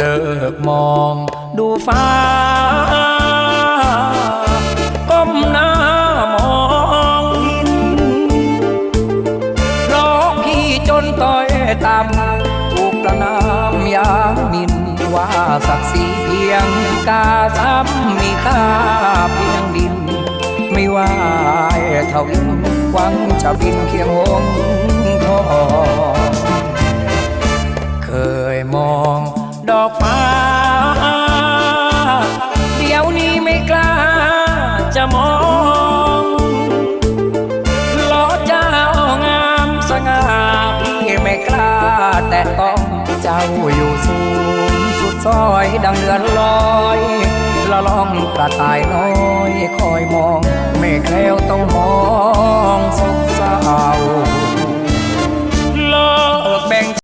กมองดูฟ้า ก้มหน้ามองดินเพราะพี่จนต้อยต่ำถูกประนามยามมินว่าศักดิ์ศรีเพียงกาซ้ำมีค่าเพียงดิน ไม่ว่าเท่าวินหวังจะบินเคียงหง วนี้ไม่กล้าจะมองล้อเจ้างามสง่าพี่ไม่กล้าแต่ต้องเจ้าอยู่สูงสุดซอยดังเดือนลอยละล่องกระต่ายน้อยคอยมอง ไม่แคล้วต้องมอง